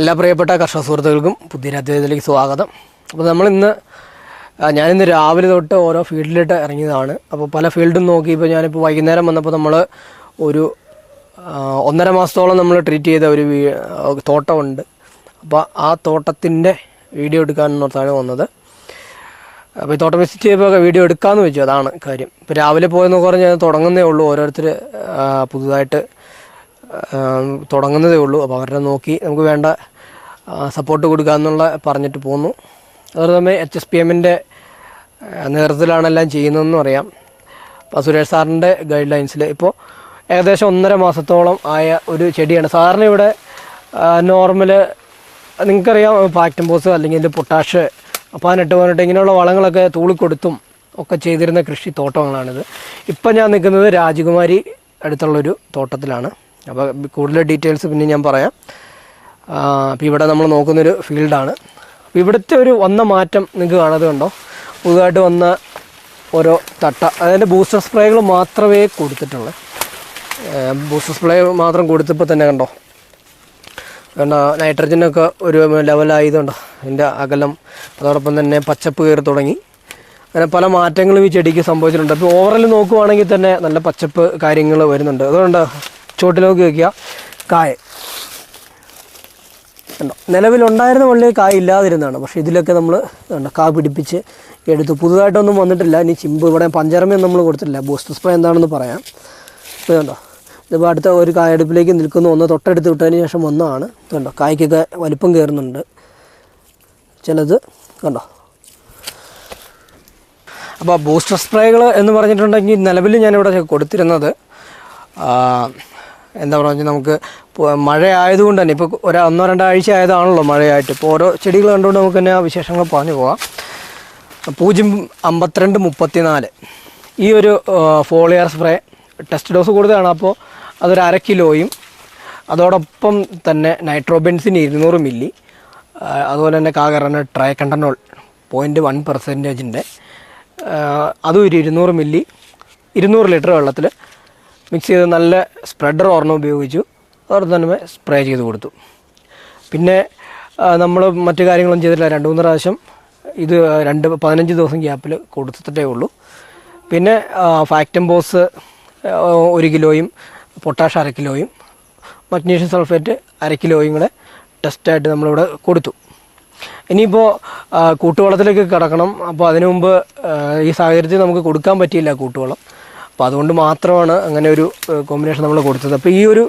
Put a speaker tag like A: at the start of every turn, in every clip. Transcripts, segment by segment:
A: എല്ലാ പ്രിയപ്പെട്ട കർഷക സുഹൃത്തുക്കൾക്കും പുതിയൊരു അധ്യായത്തിലേക്ക് സ്വാഗതം അപ്പോൾ നമ്മളിന്ന് ഞാനിന്ന് രാവിലെ തൊട്ട് ഓരോ ഫീൽഡിലിട്ട് ഇറങ്ങിയതാണ് അപ്പോൾ പല ഫീൽഡും നോക്കി ഇപ്പോൾ ഞാനിപ്പോൾ വൈകുന്നേരം വന്നപ്പോൾ നമ്മൾ ഒരു ഒന്നര മാസത്തോളം നമ്മൾ ട്രീറ്റ് ചെയ്ത ഒരു തോട്ടമുണ്ട് അപ്പോൾ ആ തോട്ടത്തിൻ്റെ വീഡിയോ എടുക്കാനെന്നോർത്താണ് വന്നത് അപ്പോൾ ഈ തോട്ടം വിസിറ്റ് ചെയ്യുമ്പോൾ വീഡിയോ എടുക്കാമെന്ന് വെച്ചു അതാണ് കാര്യം ഇപ്പോൾ രാവിലെ പോയെന്ന് പറഞ്ഞാൽ തുടങ്ങുന്നേ ഉള്ളൂ ഓരോരുത്തർ പുതുതായിട്ട് തുടങ്ങുന്നതേ ഉള്ളൂ അപ്പോൾ അവരെ നോക്കി നമുക്ക് വേണ്ട സപ്പോർട്ട് കൊടുക്കുക എന്നുള്ള പറഞ്ഞിട്ട് പോന്നു അതുപോലെ തന്നെ എച്ച് എസ് പി എമ്മിൻ്റെ നേതൃത്വത്തിലാണ് എല്ലാം ചെയ്യുന്നതെന്നും അറിയാം അപ്പോൾ സുരേഷ് സാറിൻ്റെ ഗൈഡ് ലൈൻസിൽ ഇപ്പോൾ ഏകദേശം ഒന്നര മാസത്തോളം ആയ ഒരു ചെടിയാണ് സാറിന് ഇവിടെ നോർമൽ നിങ്ങൾക്കറിയാം പാക്ടംബോസ് അല്ലെങ്കിൽ പൊട്ടാഷ് പതിനെട്ട് പതിനെട്ട് ഇങ്ങനെയുള്ള വളങ്ങളൊക്കെ തൂളിക്കൊടുത്തും ഒക്കെ ചെയ്തിരുന്ന കൃഷി തോട്ടങ്ങളാണിത് ഇപ്പം ഞാൻ നിൽക്കുന്നത് രാജകുമാരി അടുത്തുള്ളൊരു തോട്ടത്തിലാണ് അപ്പോൾ കൂടുതൽ ഡീറ്റെയിൽസ് പിന്നെ ഞാൻ പറയാം അപ്പോൾ ഇവിടെ നമ്മൾ നോക്കുന്നൊരു ഫീൽഡാണ് അപ്പോൾ ഇവിടുത്തെ ഒരു വന്ന മാറ്റം നിങ്ങൾക്ക് കാണാതെ പുതുതായിട്ട് വന്ന ഓരോ തട്ട അതിൻ്റെ ബൂസ്റ്റർ സ്പ്രേകൾ മാത്രമേ കൊടുത്തിട്ടുള്ളൂ ബൂസ്റ്റർ സ്പ്രേ മാത്രം കൊടുത്തപ്പോൾ തന്നെ കണ്ടോ കാരണം നൈട്രജനൊക്കെ ഒരു ലെവലായതുകൊണ്ടോ അതിൻ്റെ അകലം അതോടൊപ്പം തന്നെ പച്ചപ്പ് കയറി തുടങ്ങി അങ്ങനെ പല മാറ്റങ്ങളും ഈ ചെടിക്ക് സംഭവിച്ചിട്ടുണ്ട് അപ്പോൾ ഓവറൽ നോക്കുവാണെങ്കിൽ തന്നെ നല്ല പച്ചപ്പ് കാര്യങ്ങൾ വരുന്നുണ്ട് അതുകൊണ്ട് ചോട്ടിലേക്ക് വയ്ക്കുക കായ കണ്ടോ നിലവിലുണ്ടായിരുന്ന വള്ളി കായ ഇല്ലാതിരുന്നതാണ് പക്ഷെ ഇതിലൊക്കെ നമ്മൾ കണ്ടോ കാ പിടിപ്പിച്ച് എടുത്തു പുതുതായിട്ടൊന്നും വന്നിട്ടില്ല ഇനി ചിമ്പ് ഇവിടെ പഞ്ചറമയൊന്നും നമ്മൾ കൊടുത്തിട്ടില്ല ബൂസ്റ്റർ സ്പ്രേ എന്താണെന്ന് പറയാം ഇത് കണ്ടോ ഇതിപ്പോൾ അടുത്ത ഒരു അടുപ്പിലേക്ക് നിൽക്കുന്നു ഒന്ന് തൊട്ടടുത്ത് വിട്ടതിന് ശേഷം ഒന്നാണ് കണ്ടോ കായ്ക്കൊക്കെ വലിപ്പം കയറുന്നുണ്ട് ചിലത് കണ്ടോ അപ്പോൾ ബൂസ്റ്റർ സ്പ്രേകൾ എന്ന് പറഞ്ഞിട്ടുണ്ടെങ്കിൽ നിലവിൽ ഞാനിവിടെ കൊടുത്തിരുന്നത് എന്താ പറയുക നമുക്ക് മഴ ആയതുകൊണ്ട് തന്നെ ഇപ്പോൾ ഒരു ഒന്നോ രണ്ടാഴ്ച ആയതാണല്ലോ മഴയായിട്ട് ഇപ്പോൾ ഓരോ ചെടികൾ കണ്ടുകൊണ്ട് നമുക്ക് തന്നെ ആ വിശേഷങ്ങൾ പറഞ്ഞു പോകാം പൂജ്യം അമ്പത്തിരണ്ട് മുപ്പത്തിനാല് ഈ ഒരു ഫോളിയർ സ്പ്രേ ടെസ്റ്റ് ഡോസ് കൂടുതലാണ് അപ്പോൾ അതൊരു അര കിലോയും അതോടൊപ്പം തന്നെ നൈട്രോബെൻസിന് ഇരുന്നൂറ് മില്ലി അതുപോലെ തന്നെ കാകറിന് ട്രൈ കണ്ടനോൾ പോയിൻ്റ് വൺ പെർസെൻറ്റേജിൻ്റെ അതും ഒരു ഇരുന്നൂറ് മില്ലി ഇരുന്നൂറ് ലിറ്റർ വെള്ളത്തിൽ മിക്സ് ചെയ്ത് നല്ല സ്പ്രെഡർ ഒരെണ്ണം ഉപയോഗിച്ചു അതോടൊപ്പം തന്നെ സ്പ്രേ ചെയ്ത് കൊടുത്തു പിന്നെ നമ്മൾ മറ്റു കാര്യങ്ങളൊന്നും ചെയ്തിട്ടില്ല രണ്ട് മൂന്ന് പ്രാവശ്യം ഇത് രണ്ട് പതിനഞ്ച് ദിവസം ഗ്യാപ്പിൽ കൊടുത്തിട്ടേ ഉള്ളൂ പിന്നെ ഫാക്റ്റം ബോസ് ഒരു കിലോയും പൊട്ടാഷ് അര കിലോയും മഗ്നീഷ്യം സൾഫേറ്റ് അര കിലോയും കൂടെ ടെസ്റ്റായിട്ട് നമ്മളിവിടെ കൊടുത്തു ഇനിയിപ്പോൾ കൂട്ടുവളത്തിലേക്ക് കിടക്കണം അപ്പോൾ അതിനു മുമ്പ് ഈ സാഹചര്യത്തിൽ നമുക്ക് കൊടുക്കാൻ പറ്റിയില്ല കൂട്ടുവളം അപ്പോൾ അതുകൊണ്ട് മാത്രമാണ് അങ്ങനെ ഒരു കോമ്പിനേഷൻ നമ്മൾ കൊടുത്തത് അപ്പോൾ ഈ ഒരു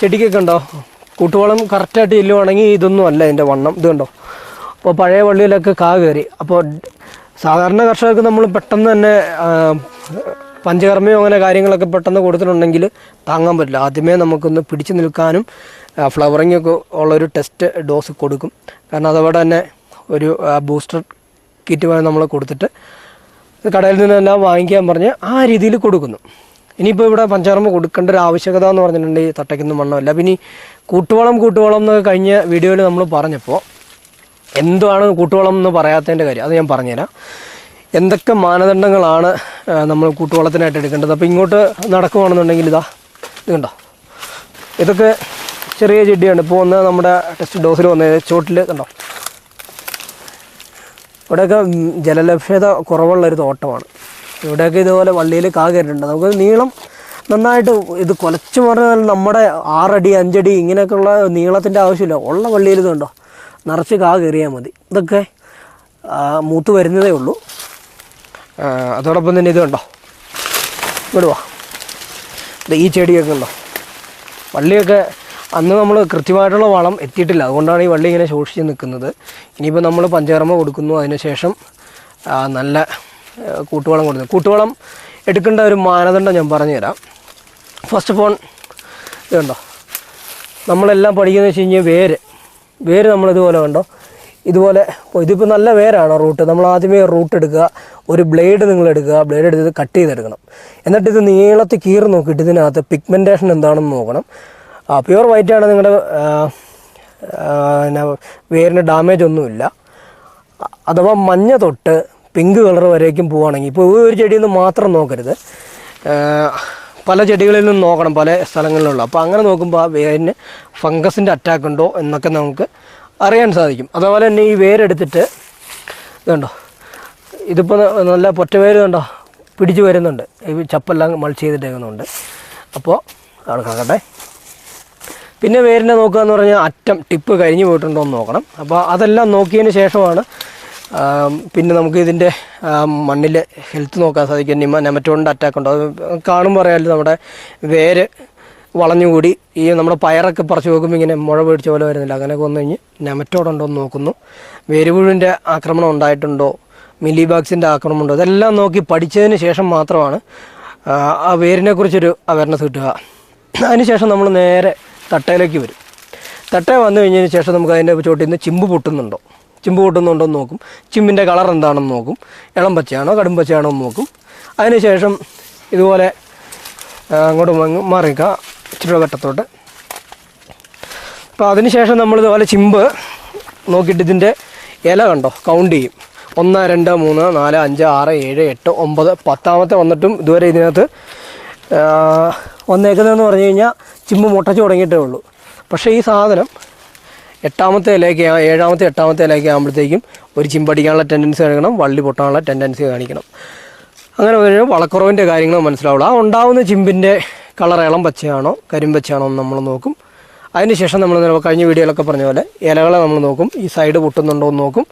A: ചെടിക്കൊക്കെ ഉണ്ടോ കൂട്ടുവളം കറക്റ്റായിട്ട് ചെല്ലുവാണെങ്കിൽ ഇതൊന്നും അല്ല ഇതിൻ്റെ വണ്ണം ഇത് കണ്ടോ അപ്പോൾ പഴയ വള്ളിയിലൊക്കെ കാ കയറി അപ്പോൾ സാധാരണ കർഷകർക്ക് നമ്മൾ പെട്ടെന്ന് തന്നെ പഞ്ചകർമ്മയോ അങ്ങനെ കാര്യങ്ങളൊക്കെ പെട്ടെന്ന് കൊടുത്തിട്ടുണ്ടെങ്കിൽ താങ്ങാൻ പറ്റില്ല ആദ്യമേ നമുക്കൊന്ന് പിടിച്ചു നിൽക്കാനും ഫ്ലവറിങ് ഒക്കെ ഉള്ളൊരു ടെസ്റ്റ് ഡോസ് കൊടുക്കും കാരണം അതവിടെ തന്നെ ഒരു ബൂസ്റ്റർ കിറ്റുമായി നമ്മൾ കൊടുത്തിട്ട് കടയിൽ നിന്നെല്ലാം വാങ്ങിക്കാൻ പറഞ്ഞ് ആ രീതിയിൽ കൊടുക്കുന്നു ഇനിയിപ്പോൾ ഇവിടെ പഞ്ചാർമ കൊടുക്കേണ്ട ഒരു ആവശ്യകത എന്ന് പറഞ്ഞിട്ടുണ്ടെങ്കിൽ തട്ടയ്ക്കുന്ന മണ്ണമല്ല പിന്നെ കൂട്ടുവളം കൂട്ടുവളം എന്ന് കഴിഞ്ഞ വീഡിയോയിൽ നമ്മൾ പറഞ്ഞപ്പോൾ എന്താണ് കൂട്ടുവളം എന്ന് പറയാത്തതിൻ്റെ കാര്യം അത് ഞാൻ പറഞ്ഞുതരാം എന്തൊക്കെ മാനദണ്ഡങ്ങളാണ് നമ്മൾ കൂട്ടുവളത്തിനായിട്ട് എടുക്കേണ്ടത് അപ്പോൾ ഇങ്ങോട്ട് നടക്കുകയാണെന്നുണ്ടെങ്കിൽ ഇതാ ഇത് കണ്ടോ ഇതൊക്കെ ചെറിയ ചെടിയാണ് ഇപ്പോൾ ഒന്ന് നമ്മുടെ ടെസ്റ്റ് ഡോസിൽ വന്നത് ചോട്ടിൽ കണ്ടോ ഇവിടെയൊക്കെ ജലലഭ്യത കുറവുള്ള ഒരു തോട്ടമാണ് ഇവിടെയൊക്കെ ഇതുപോലെ വള്ളിയിൽ കാ നമുക്ക് നീളം നന്നായിട്ട് ഇത് കൊലച്ചു പറഞ്ഞാൽ നമ്മുടെ ആറടി അഞ്ചടി ഇങ്ങനെയൊക്കെയുള്ള നീളത്തിൻ്റെ ആവശ്യമില്ല ഉള്ള വള്ളിയിൽ ഇതുണ്ടോ നിറച്ച് കാ മതി ഇതൊക്കെ മൂത്ത് വരുന്നതേ ഉള്ളൂ അതോടൊപ്പം തന്നെ ഇതുണ്ടോ വിടുവാ ഈ ചെടിയൊക്കെ ഉണ്ടോ വള്ളിയൊക്കെ അന്ന് നമ്മൾ കൃത്യമായിട്ടുള്ള വളം എത്തിയിട്ടില്ല അതുകൊണ്ടാണ് ഈ വള്ളി ഇങ്ങനെ ശോഷിച്ച് നിൽക്കുന്നത് ഇനിയിപ്പോൾ നമ്മൾ പഞ്ചകർമ്മ കൊടുക്കുന്നു അതിനുശേഷം നല്ല കൂട്ടുവളം കൊടുക്കുന്നു കൂട്ടുവളം എടുക്കേണ്ട ഒരു മാനദണ്ഡം ഞാൻ പറഞ്ഞു തരാം ഫസ്റ്റ് ഓഫ് ഓൺ ഇതുണ്ടോ നമ്മളെല്ലാം പഠിക്കുന്നത് വെച്ച് കഴിഞ്ഞാൽ വേര് വേര് നമ്മളിതുപോലെ കണ്ടോ ഇതുപോലെ ഇതിപ്പോൾ നല്ല വേരാണ് റൂട്ട് നമ്മൾ ആദ്യമേ റൂട്ട് എടുക്കുക ഒരു ബ്ലേഡ് നിങ്ങൾ എടുക്കുക ബ്ലേഡ് എടുത്തിട്ട് കട്ട് ചെയ്തെടുക്കണം എന്നിട്ട് ഇത് നീളത്തിൽ കീറി നോക്കിയിട്ട് ഇതിനകത്ത് പിഗ്മെൻറ്റേഷൻ എന്താണെന്ന് നോക്കണം ആ പ്യുവർ വൈറ്റ് ആണ് നിങ്ങളുടെ വേരിന് ഡാമേജ് ഒന്നുമില്ല അഥവാ മഞ്ഞ തൊട്ട് പിങ്ക് കളർ വരേക്കും പോവുകയാണെങ്കിൽ ഇപ്പോൾ ഒരു ചെടിയിൽ നിന്ന് മാത്രം നോക്കരുത് പല ചെടികളിൽ നിന്നും നോക്കണം പല സ്ഥലങ്ങളിലുള്ള അപ്പോൾ അങ്ങനെ നോക്കുമ്പോൾ ആ വേരിന് ഫംഗസിൻ്റെ അറ്റാക്ക് ഉണ്ടോ എന്നൊക്കെ നമുക്ക് അറിയാൻ സാധിക്കും അതേപോലെ തന്നെ ഈ വേരെടുത്തിട്ട് ഇതുണ്ടോ ഇതിപ്പോൾ നല്ല വേര് കണ്ടോ പിടിച്ചു വരുന്നുണ്ട് ഈ ചപ്പെല്ലാം മൾച്ച് ചെയ്തിട്ടേക്കുന്നുണ്ട് അപ്പോൾ അവിടെ കാണട്ടെ പിന്നെ വേരിനെ നോക്കുക എന്ന് പറഞ്ഞാൽ അറ്റം ടിപ്പ് കരിഞ്ഞു പോയിട്ടുണ്ടോ എന്ന് നോക്കണം അപ്പോൾ അതെല്ലാം നോക്കിയതിന് ശേഷമാണ് പിന്നെ നമുക്ക് ഇതിൻ്റെ മണ്ണിലെ ഹെൽത്ത് നോക്കാൻ സാധിക്കും നിമ നെമറ്റോണിൻ്റെ അറ്റാക്ക് ഉണ്ടോ അത് കാണുമ്പോൾ പറയാമല്ലോ നമ്മുടെ വേര് വളഞ്ഞുകൂടി ഈ നമ്മുടെ പയറൊക്കെ പറിച്ചു നോക്കുമ്പോൾ ഇങ്ങനെ മുഴ പേടിച്ച പോലെ വരുന്നില്ല അങ്ങനെയൊക്കെ വന്നു കഴിഞ്ഞ് നെമറ്റോടുണ്ടോ എന്ന് നോക്കുന്നു വേരുപുഴുവിൻ്റെ ആക്രമണം ഉണ്ടായിട്ടുണ്ടോ മിലി ബാഗ്സിൻ്റെ ആക്രമണം ഉണ്ടോ ഇതെല്ലാം നോക്കി പഠിച്ചതിന് ശേഷം മാത്രമാണ് ആ വേരിനെക്കുറിച്ചൊരു അവയർനെസ് കിട്ടുക അതിനുശേഷം നമ്മൾ നേരെ തട്ടയിലേക്ക് വരും തട്ട വന്നു കഴിഞ്ഞതിന് ശേഷം നമുക്ക് അതിൻ്റെ ചോട്ടിൽ നിന്ന് ചിമ്പ് പൊട്ടുന്നുണ്ടോ ചിമ്പ് പൊട്ടുന്നുണ്ടോ എന്ന് നോക്കും ചിമ്പിൻ്റെ കളർ എന്താണെന്ന് നോക്കും ഇളം പച്ചയാണോ കടും പച്ചയാണോ എന്ന് നോക്കും അതിനുശേഷം ഇതുപോലെ അങ്ങോട്ട് മാറിക്കാം ഇച്ചിരി വെട്ടത്തോട്ട് അപ്പോൾ അതിനുശേഷം നമ്മളിതുപോലെ ചിമ്പ് നോക്കിയിട്ട് ഇതിൻ്റെ ഇല കണ്ടോ കൗണ്ട് ചെയ്യും ഒന്ന് രണ്ട് മൂന്ന് നാല് അഞ്ച് ആറ് ഏഴ് എട്ട് ഒമ്പത് പത്താമത്തെ വന്നിട്ടും ഇതുവരെ ഇതിനകത്ത് വന്നേക്കുന്നതെന്ന് പറഞ്ഞു കഴിഞ്ഞാൽ ചിമ്പ് മുട്ടച്ച് തുടങ്ങിയിട്ടേ ഉള്ളൂ പക്ഷേ ഈ സാധനം എട്ടാമത്തെ ഇലയ്ക്ക് ഏഴാമത്തെ എട്ടാമത്തെ ഇലയൊക്കെ ആകുമ്പോഴത്തേക്കും ഒരു ചിമ്പടിക്കാനുള്ള ടെൻഡൻസി കാണിക്കണം വള്ളി പൊട്ടാനുള്ള ടെൻഡൻസി കാണിക്കണം അങ്ങനെ ഒരു വളക്കുറവിൻ്റെ കാര്യങ്ങൾ മനസ്സിലാവുള്ളൂ ആ ഉണ്ടാവുന്ന ചിമ്പിൻ്റെ കളർ ഇളം പച്ചയാണോ കരിമ്പച്ചയാണോ എന്ന് നമ്മൾ നോക്കും അതിനുശേഷം നമ്മൾ കഴിഞ്ഞ വീഡിയോയിലൊക്കെ പറഞ്ഞ പോലെ ഇലകളെ നമ്മൾ നോക്കും ഈ സൈഡ് പൊട്ടുന്നുണ്ടോ എന്ന് നോക്കും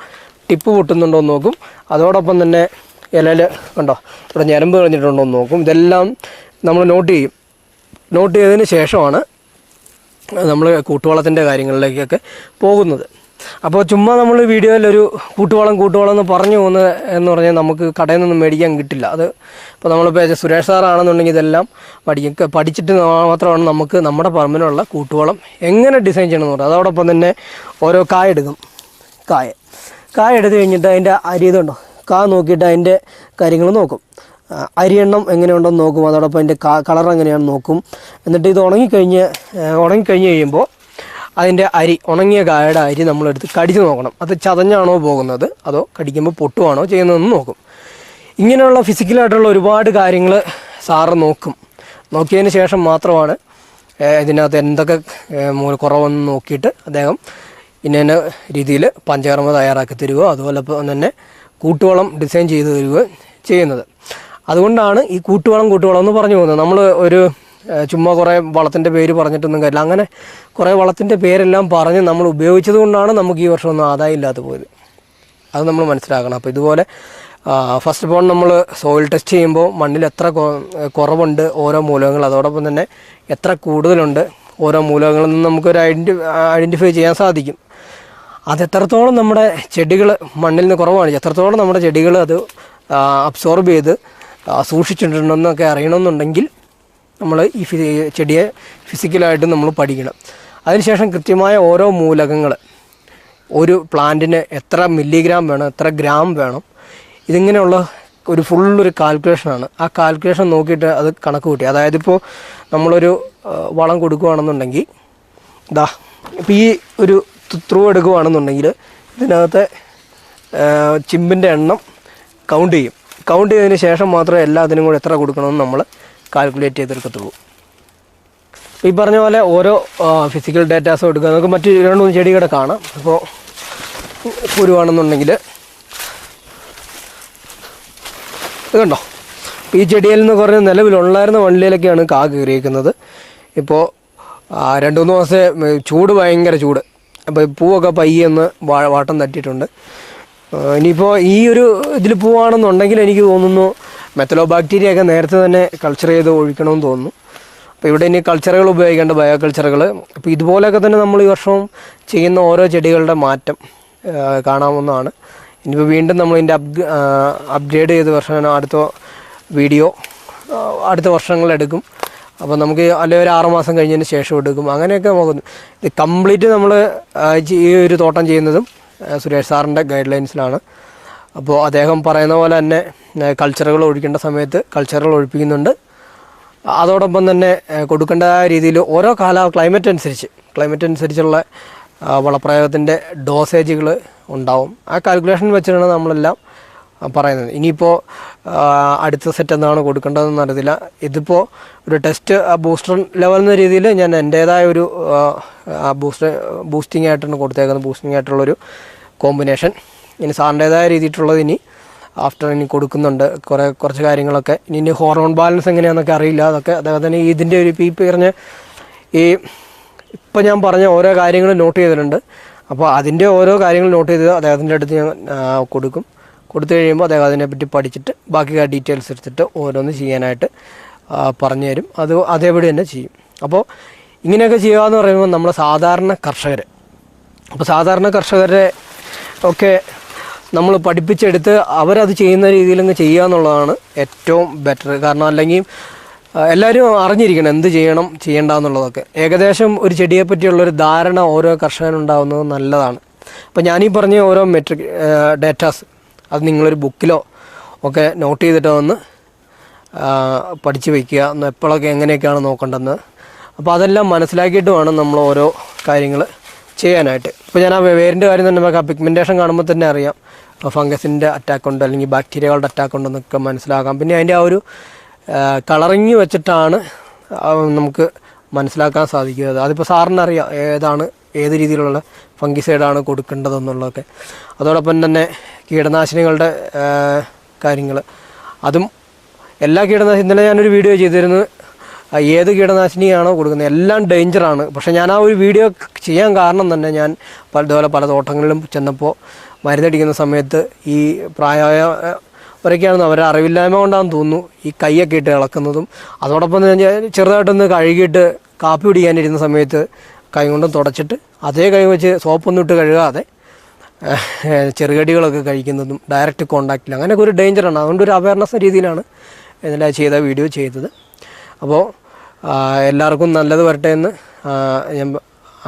A: ടിപ്പ് പൊട്ടുന്നുണ്ടോ എന്ന് നോക്കും അതോടൊപ്പം തന്നെ ഇലയിൽ കണ്ടോ ഇവിടെ ഞരമ്പ് കഴിഞ്ഞിട്ടുണ്ടോ എന്ന് നോക്കും ഇതെല്ലാം നമ്മൾ നോട്ട് ചെയ്യും നോട്ട് ചെയ്തതിന് ശേഷമാണ് നമ്മൾ കൂട്ടുവളത്തിൻ്റെ കാര്യങ്ങളിലേക്കൊക്കെ പോകുന്നത് അപ്പോൾ ചുമ്മാ നമ്മൾ വീഡിയോയിൽ ഒരു കൂട്ടുവളം കൂട്ടുവളം എന്ന് പറഞ്ഞു പോകുന്നത് എന്ന് പറഞ്ഞാൽ നമുക്ക് കടയിൽ നിന്നും മേടിക്കാൻ കിട്ടില്ല അത് ഇപ്പോൾ നമ്മളിപ്പോൾ സുരേഷ് സാറാണെന്നുണ്ടെങ്കിൽ ഇതെല്ലാം പഠിക്കും പഠിച്ചിട്ട് മാത്രമാണ് നമുക്ക് നമ്മുടെ പറമ്പിലുള്ള കൂട്ടുവളം എങ്ങനെ ഡിസൈൻ ചെയ്യണമെന്ന് പറഞ്ഞത് അതോടൊപ്പം തന്നെ ഓരോ കായ എടുക്കും കായ കായ എടുത്ത് കഴിഞ്ഞിട്ട് അതിൻ്റെ അരിയതുണ്ടോ കാ നോക്കിയിട്ട് അതിൻ്റെ കാര്യങ്ങൾ നോക്കും അരിയെണ്ണം എങ്ങനെയുണ്ടോ നോക്കും അതോടൊപ്പം അതിൻ്റെ കളർ എങ്ങനെയാണെന്ന് നോക്കും എന്നിട്ട് ഇത് ഉണങ്ങിക്കഴിഞ്ഞ് ഉണങ്ങിക്കഴിഞ്ഞ് കഴിയുമ്പോൾ അതിൻ്റെ അരി ഉണങ്ങിയ കായയുടെ അരി നമ്മളെടുത്ത് കടിച്ച് നോക്കണം അത് ചതഞ്ഞാണോ പോകുന്നത് അതോ കടിക്കുമ്പോൾ പൊട്ടുവാണോ ചെയ്യുന്നതെന്ന് നോക്കും ഇങ്ങനെയുള്ള ഫിസിക്കലായിട്ടുള്ള ഒരുപാട് കാര്യങ്ങൾ സാറ് നോക്കും നോക്കിയതിന് ശേഷം മാത്രമാണ് ഇതിനകത്ത് എന്തൊക്കെ കുറവെന്ന് നോക്കിയിട്ട് അദ്ദേഹം ഇന്ന രീതിയിൽ പഞ്ചകർമ്മ തയ്യാറാക്കി തരികയോ അതുപോലെ തന്നെ കൂട്ടുവളം ഡിസൈൻ ചെയ്ത് തരികയോ ചെയ്യുന്നത് അതുകൊണ്ടാണ് ഈ കൂട്ടുവളം കൂട്ടുവളം എന്ന് പറഞ്ഞു പോകുന്നത് നമ്മൾ ഒരു ചുമ്മാ കുറേ വളത്തിൻ്റെ പേര് പറഞ്ഞിട്ടൊന്നും കാര്യമില്ല അങ്ങനെ കുറേ വളത്തിൻ്റെ പേരെല്ലാം പറഞ്ഞ് നമ്മൾ ഉപയോഗിച്ചത് കൊണ്ടാണ് നമുക്ക് ഈ വർഷം ആദായം ആദായമില്ലാതെ പോയത് അത് നമ്മൾ മനസ്സിലാക്കണം അപ്പോൾ ഇതുപോലെ ഫസ്റ്റ് ഓഫ് ഓൾ നമ്മൾ സോയിൽ ടെസ്റ്റ് ചെയ്യുമ്പോൾ മണ്ണിൽ എത്ര കുറവുണ്ട് ഓരോ മൂലകങ്ങൾ അതോടൊപ്പം തന്നെ എത്ര കൂടുതലുണ്ട് ഓരോ മൂലകങ്ങളിൽ നിന്ന് നമുക്കൊരു ഐഡൻറ്റി ഐഡൻറ്റിഫൈ ചെയ്യാൻ സാധിക്കും അത് എത്രത്തോളം നമ്മുടെ ചെടികൾ മണ്ണിൽ നിന്ന് കുറവാണ് എത്രത്തോളം നമ്മുടെ ചെടികൾ അത് അബ്സോർബ് ചെയ്ത് സൂക്ഷിച്ചിട്ടുണ്ടെന്നൊക്കെ അറിയണമെന്നുണ്ടെങ്കിൽ നമ്മൾ ഈ ചെടിയെ ഫിസിക്കലായിട്ട് നമ്മൾ പഠിക്കണം അതിനുശേഷം കൃത്യമായ ഓരോ മൂലകങ്ങൾ ഒരു പ്ലാന്റിന് എത്ര മില്ലിഗ്രാം വേണം എത്ര ഗ്രാം വേണം ഇതിങ്ങനെയുള്ള ഒരു ഫുൾ ഒരു കാൽക്കുലേഷനാണ് ആ കാൽക്കുലേഷൻ നോക്കിയിട്ട് അത് കണക്ക് കൂട്ടി അതായത് ഇപ്പോൾ നമ്മളൊരു വളം കൊടുക്കുകയാണെന്നുണ്ടെങ്കിൽ ഇതാ ഇപ്പോൾ ഈ ഒരു ത്രൂ എടുക്കുകയാണെന്നുണ്ടെങ്കിൽ ഇതിനകത്തെ ചിമ്പിൻ്റെ എണ്ണം കൗണ്ട് ചെയ്യും കൗണ്ട് ചെയ്തതിന് ശേഷം മാത്രമേ എല്ലാത്തിനും കൂടെ എത്ര കൊടുക്കണമെന്ന് നമ്മൾ കാൽക്കുലേറ്റ് ചെയ്തെടുക്കത്തുള്ളൂ ഈ പറഞ്ഞ പോലെ ഓരോ ഫിസിക്കൽ ഡേറ്റാസും എടുക്കുക നമുക്ക് മറ്റു രണ്ട് മൂന്ന് ചെടികളെ കാണാം ഇപ്പോൾ കുരുവാണെന്നുണ്ടെങ്കിൽ ഇതുണ്ടോ കണ്ടോ ഈ ചെടിയിൽ നിന്ന് കുറഞ്ഞ നിലവിലുണ്ടായിരുന്ന വള്ളിയിലൊക്കെയാണ് കാ കയറിയിരിക്കുന്നത് ഇപ്പോൾ രണ്ടു മൂന്ന് മാസം ചൂട് ഭയങ്കര ചൂട് അപ്പോൾ പൂവൊക്കെ പയ്യെന്ന് വാട്ടം തട്ടിയിട്ടുണ്ട് ഇനിയിപ്പോൾ ഈ ഒരു ഇതിൽ പോവാണെന്നുണ്ടെങ്കിൽ എനിക്ക് തോന്നുന്നു മെത്തലോ ബാക്ടീരിയ ഒക്കെ നേരത്തെ തന്നെ കൾച്ചർ ചെയ്ത് ഒഴിക്കണമെന്ന് തോന്നുന്നു അപ്പോൾ ഇവിടെ ഇനി കൾച്ചറുകൾ ഉപയോഗിക്കേണ്ട ബയോ കൾച്ചറുകൾ അപ്പോൾ ഇതുപോലെയൊക്കെ തന്നെ നമ്മൾ ഈ വർഷവും ചെയ്യുന്ന ഓരോ ചെടികളുടെ മാറ്റം കാണാവുന്നതാണ് ഇനിയിപ്പോൾ വീണ്ടും നമ്മൾ ഇതിൻ്റെ അപ് അപ്ഗ്രേഡ് ചെയ്ത് വർഷം അടുത്ത വീഡിയോ അടുത്ത വർഷങ്ങളെടുക്കും അപ്പോൾ നമുക്ക് അല്ലെങ്കിൽ ഒരു ആറുമാസം കഴിഞ്ഞതിന് ശേഷം എടുക്കും അങ്ങനെയൊക്കെ നോക്കുന്നു ഇത് കംപ്ലീറ്റ് നമ്മൾ ഈ ഒരു തോട്ടം ചെയ്യുന്നതും സുരേഷ് സാറിൻ്റെ ഗൈഡ് ലൈൻസിലാണ് അപ്പോൾ അദ്ദേഹം പറയുന്ന പോലെ തന്നെ കൾച്ചറുകൾ ഒഴിക്കേണ്ട സമയത്ത് കൾച്ചറുകൾ ഒഴിപ്പിക്കുന്നുണ്ട് അതോടൊപ്പം തന്നെ കൊടുക്കേണ്ടതായ രീതിയിൽ ഓരോ കാല ക്ലൈമറ്റ് അനുസരിച്ച് ക്ലൈമറ്റ് അനുസരിച്ചുള്ള വളപ്രയോഗത്തിൻ്റെ ഡോസേജുകൾ ഉണ്ടാവും ആ കാൽക്കുലേഷൻ വെച്ചിട്ടാണ് നമ്മളെല്ലാം പറയുന്നത് ഇനിയിപ്പോൾ അടുത്ത സെറ്റ് എന്താണ് കൊടുക്കേണ്ടതെന്ന് അറിയത്തില്ല ഇതിപ്പോൾ ഒരു ടെസ്റ്റ് ബൂസ്റ്റർ ലെവൽ എന്ന രീതിയിൽ ഞാൻ എൻ്റേതായ ഒരു ബൂസ്റ്റർ ബൂസ്റ്റിംഗ് ആയിട്ടാണ് കൊടുത്തേക്കുന്നത് ബൂസ്റ്റിംഗ് ആയിട്ടുള്ളൊരു കോമ്പിനേഷൻ ഇനി സാറിൻ്റേതായ രീതിയിട്ടുള്ളത് ഇനി ആഫ്റ്റർ ഇനി കൊടുക്കുന്നുണ്ട് കുറേ കുറച്ച് കാര്യങ്ങളൊക്കെ ഇനി ഇനി ഹോർമോൺ ബാലൻസ് എങ്ങനെയാണെന്നൊക്കെ അറിയില്ല അതൊക്കെ അതേപോലെ തന്നെ ഇതിൻ്റെ ഒരു പീപ്പ് പറഞ്ഞ് ഈ ഇപ്പം ഞാൻ പറഞ്ഞ ഓരോ കാര്യങ്ങളും നോട്ട് ചെയ്തിട്ടുണ്ട് അപ്പോൾ അതിൻ്റെ ഓരോ കാര്യങ്ങൾ നോട്ട് ചെയ്ത് അദ്ദേഹത്തിൻ്റെ അടുത്ത് ഞാൻ കൊടുക്കും കൊടുത്തു കഴിയുമ്പോൾ അദ്ദേഹം അതിനെപ്പറ്റി പഠിച്ചിട്ട് ബാക്കി ആ ഡീറ്റെയിൽസ് എടുത്തിട്ട് ഓരോന്ന് ചെയ്യാനായിട്ട് പറഞ്ഞു തരും അത് അതേപടി തന്നെ ചെയ്യും അപ്പോൾ ഇങ്ങനെയൊക്കെ ചെയ്യുക എന്ന് പറയുമ്പോൾ നമ്മൾ സാധാരണ കർഷകർ അപ്പോൾ സാധാരണ കർഷകരെ ഒക്കെ നമ്മൾ പഠിപ്പിച്ചെടുത്ത് അവരത് ചെയ്യുന്ന രീതിയിലങ്ങ് ചെയ്യുക എന്നുള്ളതാണ് ഏറ്റവും ബെറ്റർ കാരണം അല്ലെങ്കിൽ എല്ലാവരും അറിഞ്ഞിരിക്കണം എന്ത് ചെയ്യണം ചെയ്യേണ്ട എന്നുള്ളതൊക്കെ ഏകദേശം ഒരു ചെടിയെ പറ്റിയുള്ളൊരു ധാരണ ഓരോ കർഷകനുണ്ടാകുന്നത് നല്ലതാണ് അപ്പോൾ ഞാനീ പറഞ്ഞ ഓരോ മെട്രിക് ഡേറ്റാസ് അത് നിങ്ങളൊരു ബുക്കിലോ ഒക്കെ നോട്ട് ചെയ്തിട്ട് ഒന്ന് പഠിച്ചു വയ്ക്കുക ഒന്ന് എപ്പോഴൊക്കെ എങ്ങനെയൊക്കെയാണ് നോക്കേണ്ടതെന്ന് അപ്പോൾ അതെല്ലാം മനസ്സിലാക്കിയിട്ട് വേണം നമ്മൾ ഓരോ കാര്യങ്ങൾ ചെയ്യാനായിട്ട് ഇപ്പോൾ ഞാൻ ആ വേരിൻ്റെ കാര്യം തന്നെ നമുക്ക് ആ പിഗ്മെൻറ്റേഷൻ കാണുമ്പോൾ തന്നെ അറിയാം ഫംഗസിൻ്റെ അറ്റാക്ക് ഉണ്ട് അല്ലെങ്കിൽ ബാക്ടീരിയകളുടെ അറ്റാക്ക് ഉണ്ടെന്നൊക്കെ മനസ്സിലാക്കാം പിന്നെ അതിൻ്റെ ആ ഒരു കളറിങ് വെച്ചിട്ടാണ് നമുക്ക് മനസ്സിലാക്കാൻ സാധിക്കുന്നത് അതിപ്പോൾ സാറിനറിയാം ഏതാണ് ഏത് രീതിയിലുള്ള ഫംഗിസൈഡാണ് കൊടുക്കേണ്ടതെന്നുള്ളതൊക്കെ അതോടൊപ്പം തന്നെ കീടനാശിനികളുടെ കാര്യങ്ങൾ അതും എല്ലാ കീടനാശിനി ഇന്നലെ ഞാനൊരു വീഡിയോ ചെയ്തിരുന്നു ഏത് കീടനാശിനിയാണോ കൊടുക്കുന്നത് എല്ലാം ഡേഞ്ചറാണ് പക്ഷേ ഞാൻ ആ ഒരു വീഡിയോ ചെയ്യാൻ കാരണം തന്നെ ഞാൻ പല ഇതുപോലെ പല തോട്ടങ്ങളിലും ചെന്നപ്പോൾ മരുന്നടിക്കുന്ന സമയത്ത് ഈ പ്രായമായ അവരൊക്കെയാണ് അവരെ അറിവില്ലായ്മ കൊണ്ടാണെന്ന് തോന്നുന്നു ഈ കൈയൊക്കെ ഇട്ട് ഇളക്കുന്നതും അതോടൊപ്പം ചെറുതായിട്ടൊന്ന് കഴുകിയിട്ട് കാപ്പി പിടിക്കാനിരുന്ന സമയത്ത് കൈ കൊണ്ടും തുടച്ചിട്ട് അതേ കൈ വെച്ച് സോപ്പൊന്നും ഇട്ട് കഴുകാതെ ചെറുകടികളൊക്കെ കഴിക്കുന്നതും ഡയറക്റ്റ് കോണ്ടാക്റ്റിൽ അങ്ങനെയൊക്കെ ഒരു ഡേഞ്ചറാണ് അതുകൊണ്ട് ഒരു അവയർനെസ് രീതിയിലാണ് ഇതിൻ്റെ ചെയ്ത വീഡിയോ ചെയ്തത് അപ്പോൾ എല്ലാവർക്കും നല്ലത് വരട്ടെ എന്ന് ഞാൻ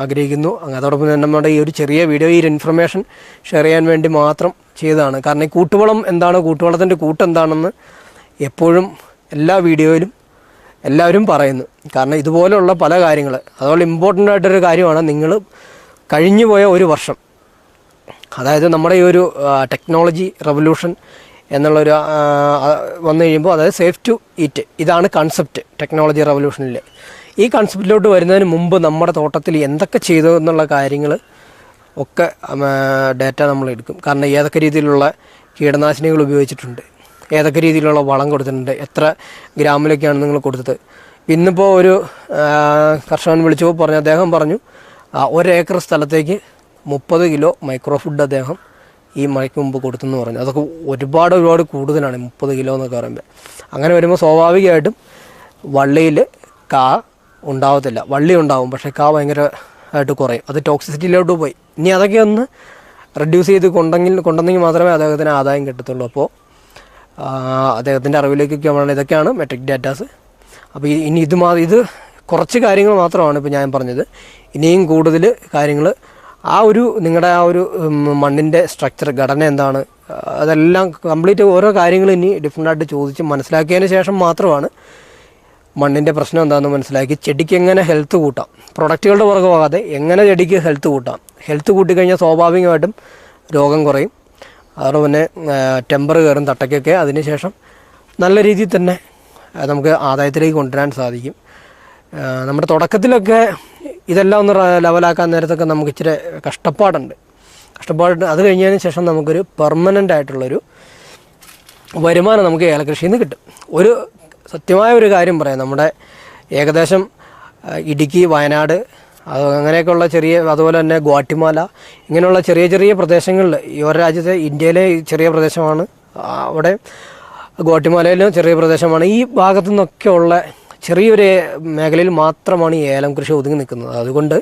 A: ആഗ്രഹിക്കുന്നു അതോടൊപ്പം തന്നെ നമ്മുടെ ഈ ഒരു ചെറിയ വീഡിയോ ഈ ഒരു ഇൻഫർമേഷൻ ഷെയർ ചെയ്യാൻ വേണ്ടി മാത്രം ചെയ്തതാണ് കാരണം ഈ കൂട്ടുവളം എന്താണ് കൂട്ടുവളത്തിൻ്റെ കൂട്ടെന്താണെന്ന് എപ്പോഴും എല്ലാ വീഡിയോയിലും എല്ലാവരും പറയുന്നു കാരണം ഇതുപോലെയുള്ള പല കാര്യങ്ങൾ അതുപോലെ ഇമ്പോർട്ടൻ്റ് ആയിട്ടൊരു കാര്യമാണ് നിങ്ങൾ കഴിഞ്ഞു പോയ ഒരു വർഷം അതായത് നമ്മുടെ ഈ ഒരു ടെക്നോളജി റവല്യൂഷൻ എന്നുള്ളൊരു വന്നു കഴിയുമ്പോൾ അതായത് സേഫ് ടു ഈറ്റ് ഇതാണ് കൺസെപ്റ്റ് ടെക്നോളജി റവല്യൂഷനിൽ ഈ കൺസെപ്റ്റിലോട്ട് വരുന്നതിന് മുമ്പ് നമ്മുടെ തോട്ടത്തിൽ എന്തൊക്കെ ചെയ്തു എന്നുള്ള കാര്യങ്ങൾ ഒക്കെ ഡാറ്റ നമ്മൾ എടുക്കും കാരണം ഏതൊക്കെ രീതിയിലുള്ള കീടനാശിനികൾ ഉപയോഗിച്ചിട്ടുണ്ട് ഏതൊക്കെ രീതിയിലുള്ള വളം കൊടുത്തിട്ടുണ്ട് എത്ര ഗ്രാമിലൊക്കെയാണ് നിങ്ങൾ കൊടുത്തത് ഇന്നിപ്പോൾ ഒരു കർഷകൻ വിളിച്ചപ്പോൾ പറഞ്ഞു അദ്ദേഹം പറഞ്ഞു ഒരേക്കർ സ്ഥലത്തേക്ക് മുപ്പത് കിലോ മൈക്രോ ഫുഡ് അദ്ദേഹം ഈ മഴയ്ക്ക് മുമ്പ് കൊടുത്തെന്ന് പറഞ്ഞു അതൊക്കെ ഒരുപാട് ഒരുപാട് കൂടുതലാണ് മുപ്പത് കിലോ എന്നൊക്കെ പറയുമ്പോൾ അങ്ങനെ വരുമ്പോൾ സ്വാഭാവികമായിട്ടും വള്ളിയിൽ കാ ഉണ്ടാവത്തില്ല വള്ളി ഉണ്ടാവും പക്ഷേ കാ ഭയങ്കര ആയിട്ട് കുറയും അത് ടോക്സിസിറ്റിയിലോട്ട് പോയി ഇനി അതൊക്കെ ഒന്ന് റെഡ്യൂസ് ചെയ്ത് കൊണ്ടെങ്കിൽ കൊണ്ടെങ്കിൽ മാത്രമേ അദ്ദേഹത്തിന് ആദായം കിട്ടത്തുള്ളൂ അപ്പോൾ അദ്ദേഹത്തിൻ്റെ അറിവിലേക്കൊക്കെ വേണം ഇതൊക്കെയാണ് മെട്രിക് ഡാറ്റാസ് അപ്പോൾ ഇനി ഇത് മാ ഇത് കുറച്ച് കാര്യങ്ങൾ മാത്രമാണ് ഇപ്പോൾ ഞാൻ പറഞ്ഞത് ഇനിയും കൂടുതൽ കാര്യങ്ങൾ ആ ഒരു നിങ്ങളുടെ ആ ഒരു മണ്ണിൻ്റെ സ്ട്രക്ചർ ഘടന എന്താണ് അതെല്ലാം കംപ്ലീറ്റ് ഓരോ കാര്യങ്ങളും ഇനി ഡിഫറെൻ്റായിട്ട് ചോദിച്ച് മനസ്സിലാക്കിയതിന് ശേഷം മാത്രമാണ് മണ്ണിൻ്റെ പ്രശ്നം എന്താണെന്ന് മനസ്സിലാക്കി ചെടിക്ക് എങ്ങനെ ഹെൽത്ത് കൂട്ടാം പ്രൊഡക്റ്റുകളുടെ പുറകെ പോകാതെ എങ്ങനെ ചെടിക്ക് ഹെൽത്ത് കൂട്ടാം ഹെൽത്ത് കൂട്ടിക്കഴിഞ്ഞാൽ സ്വാഭാവികമായിട്ടും രോഗം കുറയും അതുകൊണ്ട് പിന്നെ ടെമ്പർ കയറും തട്ടയ്ക്കൊക്കെ അതിനുശേഷം നല്ല രീതിയിൽ തന്നെ നമുക്ക് ആദായത്തിലേക്ക് കൊണ്ടുവരാൻ സാധിക്കും നമ്മുടെ തുടക്കത്തിലൊക്കെ ഇതെല്ലാം ഒന്ന് ലെവലാക്കാൻ നേരത്തൊക്കെ നമുക്ക് ഇച്ചിരി കഷ്ടപ്പാടുണ്ട് കഷ്ടപ്പാടുണ്ട് അത് കഴിഞ്ഞതിന് ശേഷം നമുക്കൊരു പെർമനൻ്റ് ആയിട്ടുള്ളൊരു വരുമാനം നമുക്ക് ഏലകൃഷിയിൽ നിന്ന് കിട്ടും ഒരു സത്യമായ ഒരു കാര്യം പറയാം നമ്മുടെ ഏകദേശം ഇടുക്കി വയനാട് അത് അങ്ങനെയൊക്കെയുള്ള ചെറിയ അതുപോലെ തന്നെ ഗ്വാറ്റിമാല ഇങ്ങനെയുള്ള ചെറിയ ചെറിയ പ്രദേശങ്ങളിൽ ഈ ഒരു രാജ്യത്തെ ഇന്ത്യയിലെ ചെറിയ പ്രദേശമാണ് അവിടെ ഗോട്ടിമലയിലും ചെറിയ പ്രദേശമാണ് ഈ ഭാഗത്തു നിന്നൊക്കെയുള്ള ഉള്ള ചെറിയൊരു മേഖലയിൽ മാത്രമാണ് ഈ ഏലം കൃഷി ഒതുങ്ങി നിൽക്കുന്നത് അതുകൊണ്ട്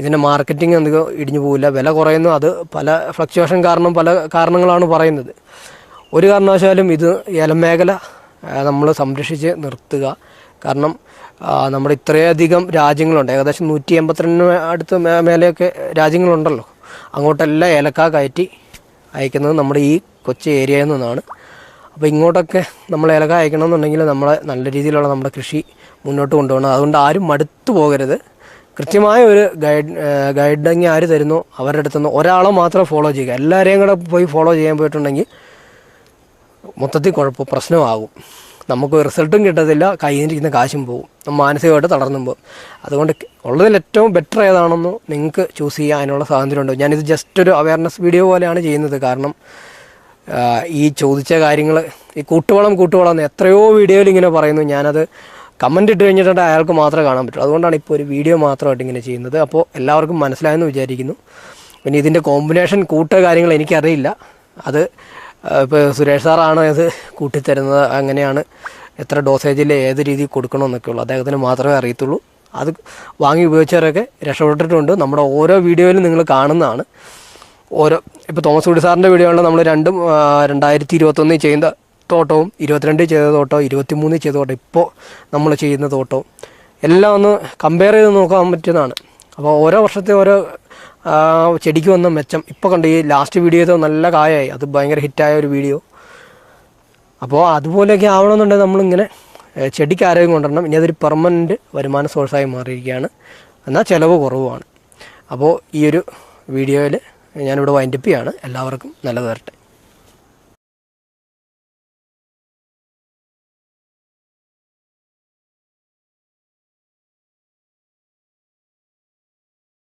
A: ഇതിൻ്റെ മാർക്കറ്റിംഗ് എന്തെങ്കിലും ഇടിഞ്ഞു പോകില്ല വില കുറയുന്നു അത് പല ഫ്ലക്ച്വേഷൻ കാരണം പല കാരണങ്ങളാണ് പറയുന്നത് ഒരു കാരണവശാലും ഇത് ഏലം മേഖല നമ്മൾ സംരക്ഷിച്ച് നിർത്തുക കാരണം നമ്മുടെ ഇത്രയധികം രാജ്യങ്ങളുണ്ട് ഏകദേശം നൂറ്റി എൺപത്തിരണ്ടിന് അടുത്ത് മേലെയൊക്കെ രാജ്യങ്ങളുണ്ടല്ലോ അങ്ങോട്ടെല്ലാം ഏലക്ക കയറ്റി അയക്കുന്നത് നമ്മുടെ ഈ കൊച്ചി ഏരിയയിൽ നിന്നാണ് അപ്പോൾ ഇങ്ങോട്ടൊക്കെ നമ്മൾ ഏലക്ക അയക്കണമെന്നുണ്ടെങ്കിൽ നമ്മളെ നല്ല രീതിയിലുള്ള നമ്മുടെ കൃഷി മുന്നോട്ട് കൊണ്ടുപോകണം അതുകൊണ്ട് ആരും മടുത്തു പോകരുത് കൃത്യമായ ഒരു ഗൈഡ് ഗൈഡിങ് ആര് തരുന്നു അവരുടെ അടുത്തുനിന്ന് ഒരാളെ മാത്രം ഫോളോ ചെയ്യുക എല്ലാവരെയും കൂടെ പോയി ഫോളോ ചെയ്യാൻ പോയിട്ടുണ്ടെങ്കിൽ മൊത്തത്തിൽ കുഴപ്പം പ്രശ്നമാകും നമുക്ക് റിസൾട്ടും കിട്ടത്തില്ല കയ്യിലിരിക്കുന്ന കാശും പോകും മാനസികമായിട്ട് തളർന്നും പോകും അതുകൊണ്ട് ഉള്ളതിൽ ഏറ്റവും ബെറ്റർ ഏതാണെന്ന് നിങ്ങൾക്ക് ചൂസ് ചെയ്യാൻ അതിനുള്ള ഉണ്ടോ ഞാനിത് ജസ്റ്റ് ഒരു അവയർനെസ് വീഡിയോ പോലെയാണ് ചെയ്യുന്നത് കാരണം ഈ ചോദിച്ച കാര്യങ്ങൾ ഈ കൂട്ടുവളം കൂട്ടുവളം എന്ന് എത്രയോ വീഡിയോയിൽ ഇങ്ങനെ പറയുന്നു ഞാനത് കമൻറ്റ് ഇട്ട് കഴിഞ്ഞിട്ടുണ്ട് അയാൾക്ക് മാത്രമേ കാണാൻ പറ്റൂ അതുകൊണ്ടാണ് ഇപ്പോൾ ഒരു വീഡിയോ മാത്രമായിട്ട് ഇങ്ങനെ ചെയ്യുന്നത് അപ്പോൾ എല്ലാവർക്കും മനസ്സിലായെന്ന് വിചാരിക്കുന്നു പിന്നെ ഇതിൻ്റെ കോമ്പിനേഷൻ കൂട്ട കാര്യങ്ങൾ എനിക്കറിയില്ല അത് ഇപ്പോൾ സുരേഷ് സാറാണ് ഇത് കൂട്ടിത്തരുന്നത് അങ്ങനെയാണ് എത്ര ഡോസേജിൽ ഏത് രീതിയിൽ കൊടുക്കണമെന്നൊക്കെ ഉള്ളൂ അദ്ദേഹത്തിന് മാത്രമേ അറിയത്തുള്ളൂ അത് വാങ്ങി ഉപയോഗിച്ചവരൊക്കെ രക്ഷപ്പെട്ടിട്ടുണ്ട് നമ്മുടെ ഓരോ വീഡിയോയിലും നിങ്ങൾ കാണുന്നതാണ് ഓരോ ഇപ്പോൾ തോമസ് കുടി സാറിൻ്റെ വീഡിയോകളിൽ നമ്മൾ രണ്ടും രണ്ടായിരത്തി ഇരുപത്തൊന്നിൽ ചെയ്യുന്ന തോട്ടവും ഇരുപത്തിരണ്ടിൽ ചെയ്ത തോട്ടവും ഇരുപത്തിമൂന്നിൽ ചെയ്ത തോട്ടം ഇപ്പോൾ നമ്മൾ ചെയ്യുന്ന തോട്ടവും എല്ലാം ഒന്ന് കമ്പയർ ചെയ്ത് നോക്കാൻ പറ്റുന്നതാണ് അപ്പോൾ ഓരോ വർഷത്തെ ഓരോ ചെടിക്ക് വന്ന മെച്ചം ഇപ്പോൾ കണ്ട് ഈ ലാസ്റ്റ് വീഡിയോ നല്ല കായായി അത് ഭയങ്കര ഹിറ്റായ ഒരു വീഡിയോ അപ്പോൾ അതുപോലെയൊക്കെ ആവണമെന്നുണ്ടെങ്കിൽ നമ്മളിങ്ങനെ ചെടിക്ക് ആരോഗ്യം കൊണ്ടുവരണം ഇനി അതൊരു പെർമനൻറ്റ് വരുമാന സോഴ്സായി മാറിയിരിക്കുകയാണ് എന്നാൽ ചിലവ് കുറവുമാണ് അപ്പോൾ ഈ ഒരു വീഡിയോയിൽ ഞാനിവിടെ വൈൻഡപ്പ് ചെയ്യാണ് എല്ലാവർക്കും നല്ലത്